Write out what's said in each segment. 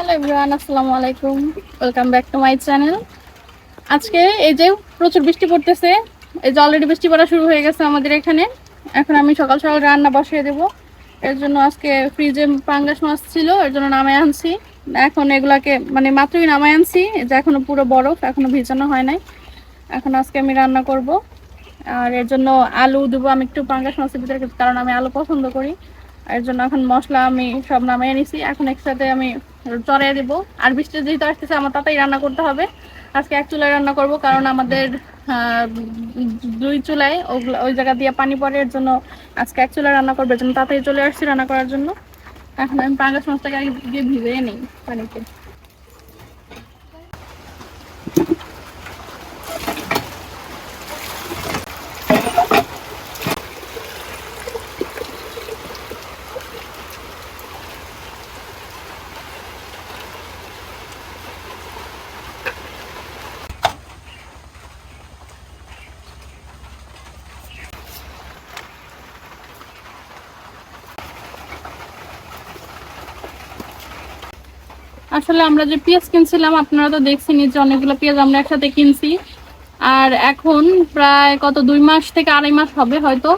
Hello everyone আসসালামু আলাইকুম। Welcome back to my channel আজকে এই যে প্রচুর বৃষ্টি পড়তেছে, এই যে অলরেডি বৃষ্টি পড়া শুরু হয়ে গেছে আমাদের এখানে। এখন আমি সকাল সকাল রান্না বসিয়ে দেবো। এর জন্য আজকে ফ্রিজে পাঙ্গাস মাছ ছিল, এর জন্য নামায় আনছি। এখন এগুলাকে মানে মাত্রই নামায় আনছি যে এখনও পুরো বরফ, এখনও ভিজানো হয় নাই। এখন আজকে আমি রান্না করব। আর এর জন্য আলু দেবো, আমি একটু পাঙ্গাস মাছের ভিতরে কারণ আমি আলু পছন্দ করি। এর জন্য এখন মশলা আমি সব নামিয়ে নিছি এখন একসাথে আমি চড়াই দেবো। আর বৃষ্টি যেহেতু আসতেছে, আমার তাতেই রান্না করতে হবে। আজকে এক চুলায় রান্না করব, কারণ আমাদের দুই চুলায় ওগুলো, ওই জায়গা দিয়ে পানি পড়ে, এর জন্য আজকে এক চুলায় রান্না করবে জন্য তাতেই চলে আসছি রান্না করার জন্য। এখন আমি পাঙ্গাস মাছটাকে আগে গিয়ে ভিজিয়ে নিই পানিতে। আসলে আমরা যে পেঁয়াজ কিনছিলাম, আপনারা তো দেখছেনই যে অনেকগুলো পেঁয়াজ আমরা একসাথে কিনছি। আর এখন প্রায় কত, দুই মাস থেকে আড়াই মাস হবে হয়তো।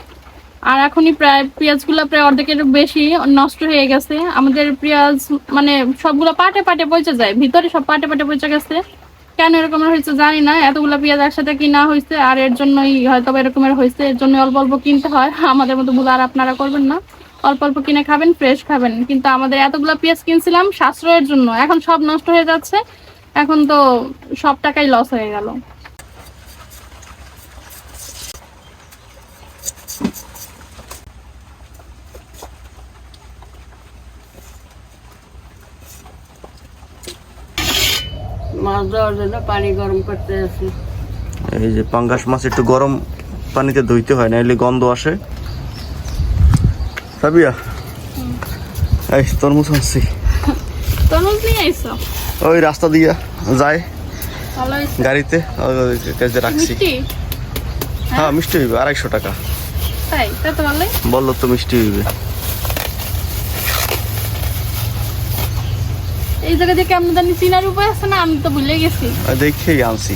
আর এখনই প্রায় পেঁয়াজগুলো প্রায় অর্ধেকের বেশি নষ্ট হয়ে গেছে। আমাদের পেঁয়াজ মানে সবগুলো পাটে পাটে পচে যায়, ভিতরে সব পাটে পাটে পচে গেছে। কেন এরকম হয়েছে জানি না, এতগুলো পেঁয়াজ একসাথে কিনা হয়েছে, আর এর জন্যই হয়তো এরকমের হয়েছে, এর জন্য অল্প অল্প কিনতে হয়। আমাদের মতো ভুল আর আপনারা করবেন না। অল্প অল্প কিনে খাবেন ফ্রেশ খাবেন। কিন্তু আমাদের এতগুলো পেঁয়াজ কিনছিলাম সাশ্রয়ের জন্য। এখন সব নষ্ট হয়ে যাচ্ছে। এখন তো সব টাকাই লস হয়ে গেল। মাছ ধরার জন্য পানি গরম করতে আছি। এই যে পাঙ্গাস মাছ একটু গরম পানিতে ধুইতে হয় না এলে গন্ধ আসে। সাবিয়া এই তরমুজ আনছি। তরমুজ নিয়ে আইসো ওই রাস্তা দিয়া যায়। গাড়িতে কাজে রাখছি। মিষ্টি? হ্যাঁ মিষ্টি হইবে আড়াইশো টাকা। তাই? তা তো ভালোই। বলল তো মিষ্টি হইবে। এই জায়গা দিয়ে কেমন জানি চিনার উপায় আছে না আমি তো ভুলে গেছি। দেখেই আনছি।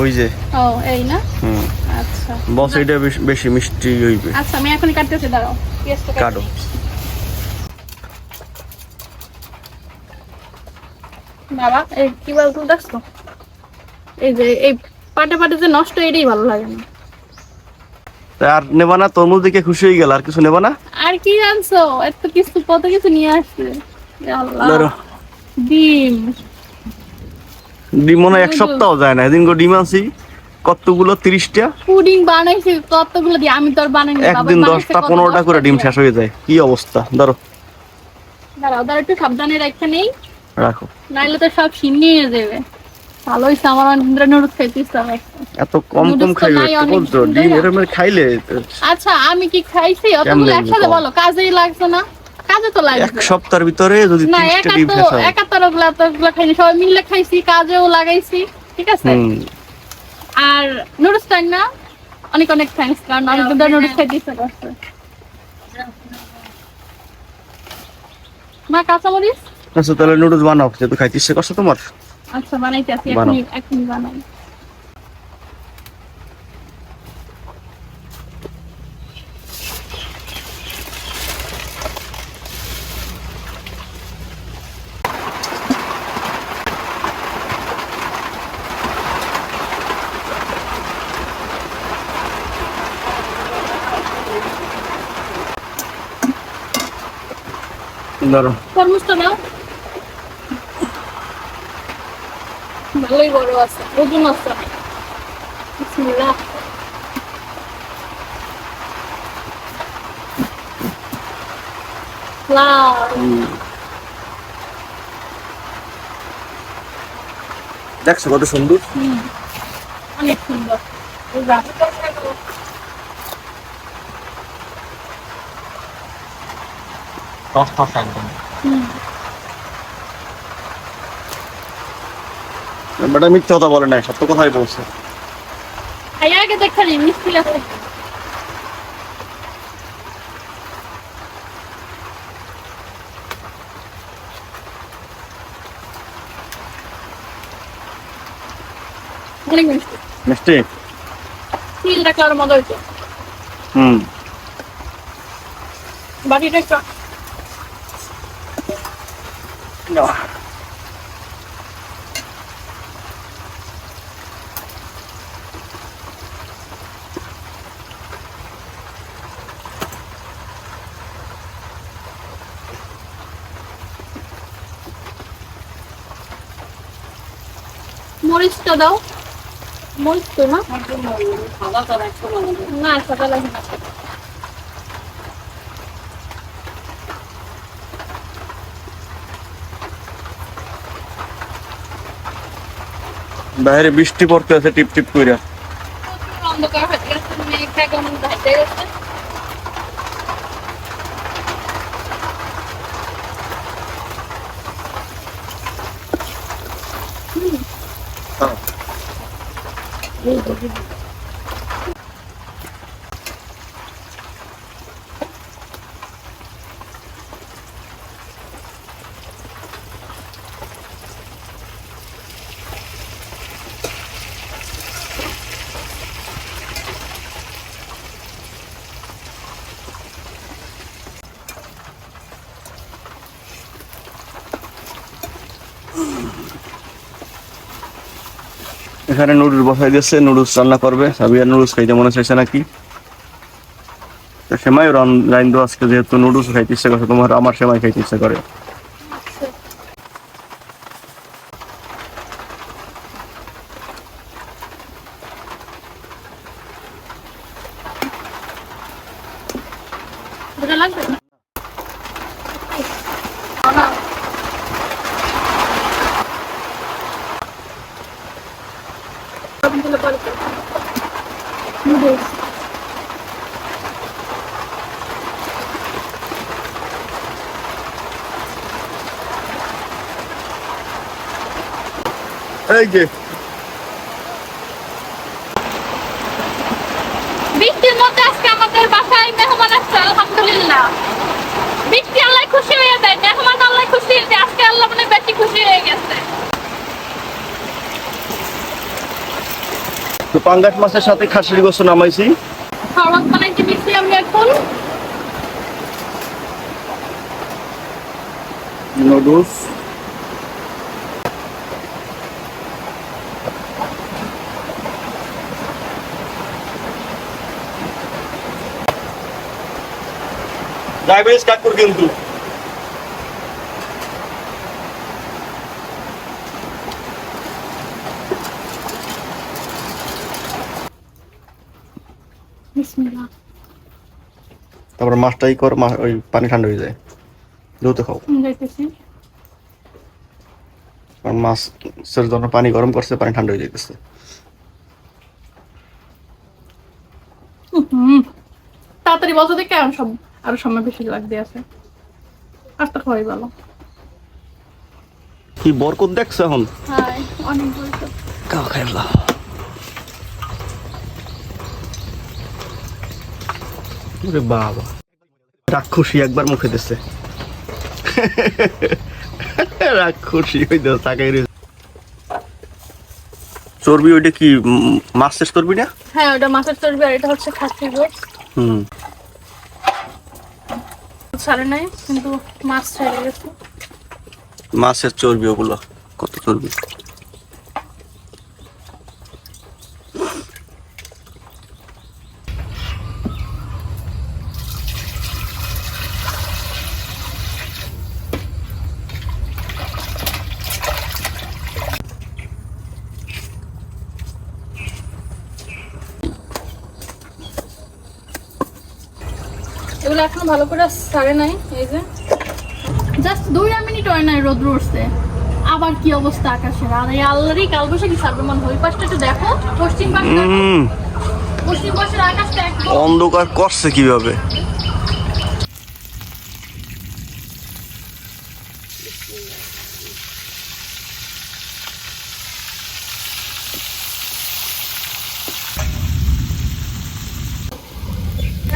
ওই যে। ও এই না? হুম। আচ্ছা। বস এটা বেশ- মিষ্টি হইবে। আচ্ছা আমি এখনই কাটতেছি দাঁড়াও। পেঁয়াজটা কাটো বাবা এই কি বলতো দেখছ এই যে এই পাটে পাটে যে নষ্ট এটাই ভালো লাগে না। আর নেবা না তরমুজ দেখে খুশি হয়ে গেল আর কিছু নেবা না? আর কি জানছো এত কিছু কত কিছু নিয়ে আসছে আল্লাহ। ডিম। ডিম মনে হয় এক সপ্তাহ যায় না এদিন গো ডিম আনছি। কতগুলো? তিরিশটা? পুডিং বানাইছি কতগুলো দিয়ে আমি তো আর বানাইনি একদিন দশটা পনেরোটা করে ডিম শেষ হয়ে যায়। কি অবস্থা? ধরো। দাঁড়াও দাঁড়াও একটু সাবধানে রাখতে নেই। রাখো। নাইলে তো সব ছিনিয়ে যাবে। ভালো হয়েছে আমার নুডলস খাইতে ইচ্ছা এত কম কম খাইবে নাই তো অনেক বলছো ডিম এরকম খাইলে আচ্ছা আমি কি খাইছি? অতগুলো একসাথে বলো কাজেই লাগছে না। কাজে তো এক সপ্তাহের ভিতরে যদি ডিম তো খাইনি সবাই মিলে খাইছি কাজেও লাগাইছি ঠিক আছে? আর নুডলস টাইম না? অনেক অনেক থ্যাংকস কারণ অনেকদিন ধরে নুডলস খাইতে ইচ্ছা করছে মা কাঁচামরিচ? আচ্ছা তাহলে নুডলস বানাও যেহেতু খাইতে ইচ্ছে করছে তোমার। আচ্ছা বানাইতে আছি। এখনই এখনই বানাই। ধরো তরমুজটা নাও। ভালোই বড় আছে ওজন আছে। বিসমিল্লাহ। Wow. দেখছ কত সুন্দর? অনেক সুন্দর। টস টস একদম। ম্যাডাম মিথ্যা কথা বলে না সত্য কথাই বলছে। আগে আগে দেখেন মিস্ত্রি আছে। অনেক মিষ্টি মিষ্টি? তিল রাখলে আরও মজা হইতো হুম। বাকিটা বাটিটা একটু মরিচটা দাও মরিচ তো না সাদা তারা একটু মানে না সাদা লাগে না বাইরে বৃষ্টি পড়তে আছে টিপ টিপ কইরা প্রচুর অন্ধকার হয়ে গেছে মেঘটা কেমন ধাইতে গেছে এখানে নুডলস বসাই দিয়েছে, নুডলস রান্না করবে। সাবিয়া, নুডলস খাইতে মনে চাইছে নাকি? সেমাই রান দো আজকে যেহেতু নুডলস খাইতে ইচ্ছা করে তোমার আমার সেমাই খাইতে ইচ্ছা করে। নুডলস এই যে বৃষ্টির মধ্যে আজকে আমাদের বাসায় মেহমান আসছে আলহামদুলিল্লাহ। বৃষ্টি আল্লাহ খুশি হয়ে যায় মেহমান আল্লাহ খুশি আজকে আল্লাহ মানে বেশি খুশি হয়ে গেছে। তো পাঙ্গাস মাছের সাথে খাসির গোস্ত নামাইছি। খাওয়ার বানাইতে দিচ্ছি আমি এখন? নুডলস। ডায়াবেটিস কাট কিন্তু। বিসমিল্লাহ। তারপর মাছটাই কর ওই পানি ঠান্ডা হয়ে যায়। দ্রুত খাও। যাইতেছি। কারণ মাছের জন্য পানি গরম করছে পানি ঠান্ডা হয়ে যাইতেছে। তাড়াতাড়ি বলছো দেখে এখন সব আরও সময় বেশি লাগতে আছে। আস্তে খাওয়াই ভালো কি বরকত দেখছ এখন? হাই অনেক বলছো খাও খাইলা ওরে বাবা। রাক্ষসী একবার মুখে দিচ্ছে রাক্ষসী ওই তাকাই চর্বি ওইটা কি মাছের চর্বি না? হ্যাঁ ওটা মাছের চর্বি আর এটা হচ্ছে খাসি গোস হুম। ছাড়ে নাই কিন্তু মাছ ছেড়ে গেছে। মাছের চর্বি ওগুলো কত চর্বি? এখনও ভালো করে সারে নাই এই যে। জাস্ট দুই মিনিট হয় নাই রোদ উঠছে। আবার কি অবস্থা আকাশের? আর এই আল্লাহরই কালবৈশাখী সারবে মানে হই ওই পাশটা একটু দেখো পশ্চিম দেখো। পশ্চিম পাশের আকাশটা অন্ধকার করছে কীভাবে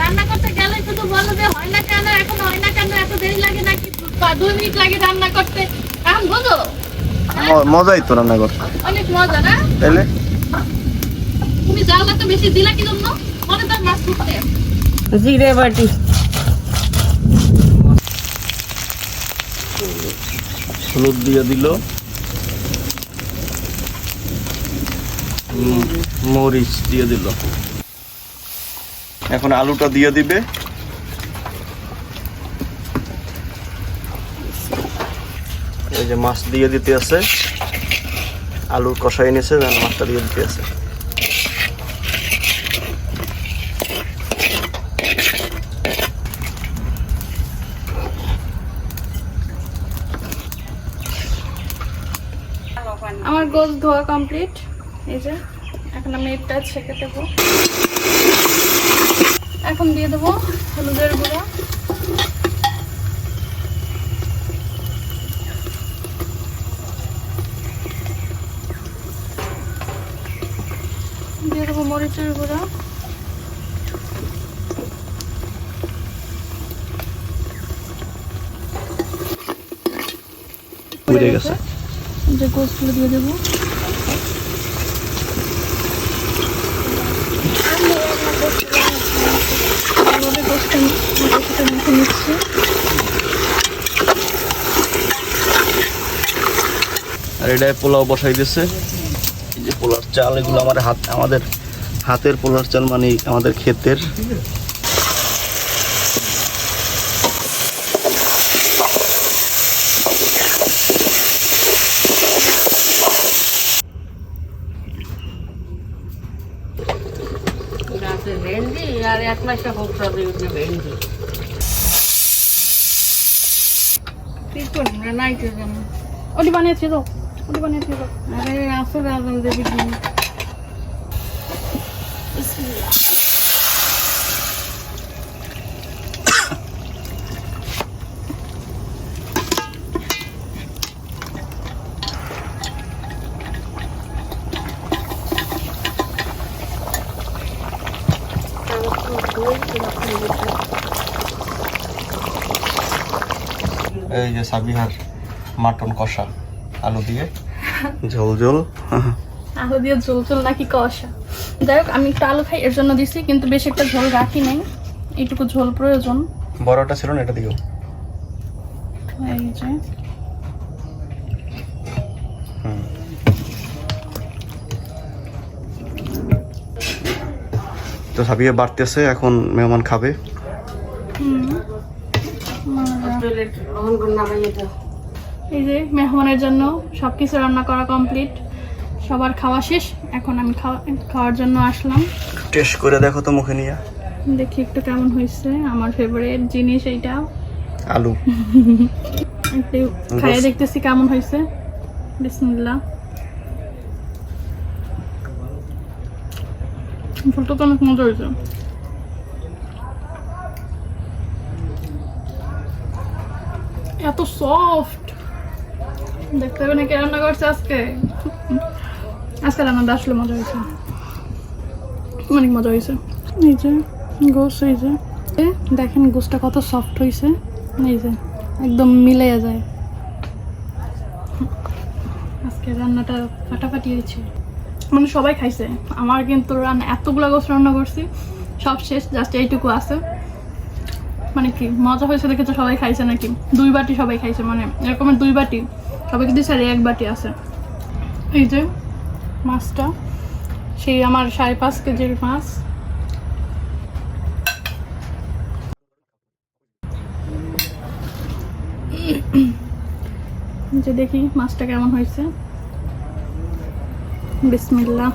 রান্না করতে গেলে শুধু বলো যে হয় না কেন এখন হয় না কেন এত দেরি লাগে নাকি বা দুই মিনিট লাগে রান্না করতে। এখন বোঝো হ্যাঁ? মজাই তো রান্না করতে। অনেক মজা না? তাইলে? তুমি জাল এত বেশি দিলা কি জন্য? মনে তার মাছ করতে জিরে বাটি। হলুদ দিয়ে দিল। মরিচ দিয়ে দিল। এখন আলুটা দিয়ে দিবে। এই যে মাছ দিয়ে দিতে আছে। আলু কষাই নিছে যেন মাছটা দিয়ে দিতে আছে। আমার গোস ধোয়া কমপ্লিট এই যে, এখন আমি এটা ছেঁকে দেবো। এখন দিয়ে দেবো হলুদের গুঁড়া দিয়ে দেবো মরিচের গুঁড়া পুড়ে গেছে। যে গোসগুলো দিয়ে দেবো। আলুতে গোসটা গোসটা মেখে নিচ্ছি। আর এটা পোলাও বসাই দিছে এই যে পোলার চাল এগুলো আমার হাত আমাদের হাতের পোলার চাল মানে আমাদের ক্ষেতের গাছের ভেন্ডি আর এক মাসটা হোক সব ভেন্ডি নাইট্রোজেন ওটি বানিয়েছি তো ওটি বানিয়েছি তো। আরে আসলে রাজন দেবী এই যে সাবিহার মাটন কষা আলু দিয়ে। ঝোল ঝোল। আলু দিয়ে ঝোল ঝোল নাকি কষা? যাই হোক আমি একটু আলু খাই এর জন্য দিছি কিন্তু বেশি একটা ঝোল রাখি নাই। এইটুকু ঝোল প্রয়োজন। বড়টা ছিল না এটা দিও। এই যে। তো সাবিয়া বাড়তেছে এখন মেহমান খাবে। হুম। গ্রহণ এই যে মেহমানের জন্য সব কিছু রান্না করা কমপ্লিট সবার খাওয়া শেষ এখন আমি খাওয়ার জন্য আসলাম। টেস্ট করে দেখো তো মুখে নিয়ে। দেখি একটু কেমন হয়েছে। আমার ফেভারিট জিনিস এইটা। আলু। একটু খাইয়ে দেখতেছি কেমন হয়েছে। বিসমিল্লাহ। ঝোলটা তো অনেক মজা হয়েছে। এত সফট দেখতে হবে নাকি রান্না করছে আজকে? আজকে রান্নাটা আসলে মজা হয়েছে। অনেক মজা হয়েছে। এই যে গোস এই যে। দেখেন গোসটা কত সফট হয়েছে। এই যে, একদম মিলে যায়। আজকে রান্নাটা ফাটাফাটি হয়েছে। মানে সবাই খাইছে। আমার কিন্তু রান্না এতগুলো গোস রান্না করছি। সব শেষ জাস্ট এইটুকু আছে। মানে কি, মজা হয়েছে দেখে তো সবাই খাইছে নাকি? দুই বাটি সবাই খাইছে মানে এরকমের দুই বাটি। সবাইকে দিচ্ছে আর এক বাটি আছে। এই যে মাছটা, সেই আমার সাড়ে পাঁচ কেজির মাছ। যে দেখি মাছটা কেমন হয়েছে। বিসমিল্লা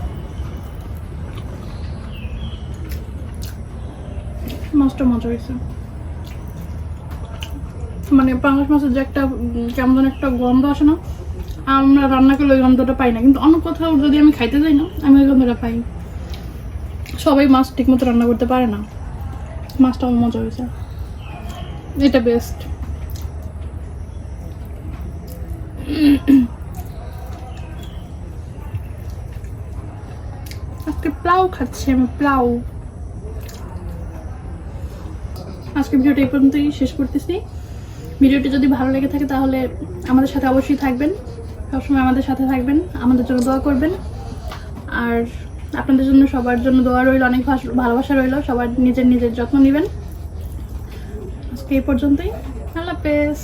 মাছটা মজা হয়েছে। মানে পাঙ্গাস মাছের যে একটা কেমন একটা গন্ধ আসে না, আমরা রান্না করলে ওই গন্ধটা পাই না। কিন্তু অন্য কোথাও যদি আমি খাইতে যাই না, আমি ওই গন্ধটা পাই। সবাই মাছ ঠিক মতো রান্না করতে পারে না। মাছটা আমার মজা হয়েছে। এটা বেস্ট আজকে প্লাউ খাচ্ছি আমি প্লাউ আজকে ভিডিওটা এই পর্যন্তই, শেষ করতেছি। ভিডিওটি যদি ভালো লেগে থাকে তাহলে আমাদের সাথে অবশ্যই থাকবেন। সবসময় আমাদের সাথে থাকবেন, আমাদের জন্য দোয়া করবেন। আর আপনাদের জন্য সবার জন্য দোয়া রইল, অনেক ভালোবাসা রইল, সবার নিজের নিজের যত্ন নেবেন। আজকে এই পর্যন্তই। আল্লাহ হাফেজ।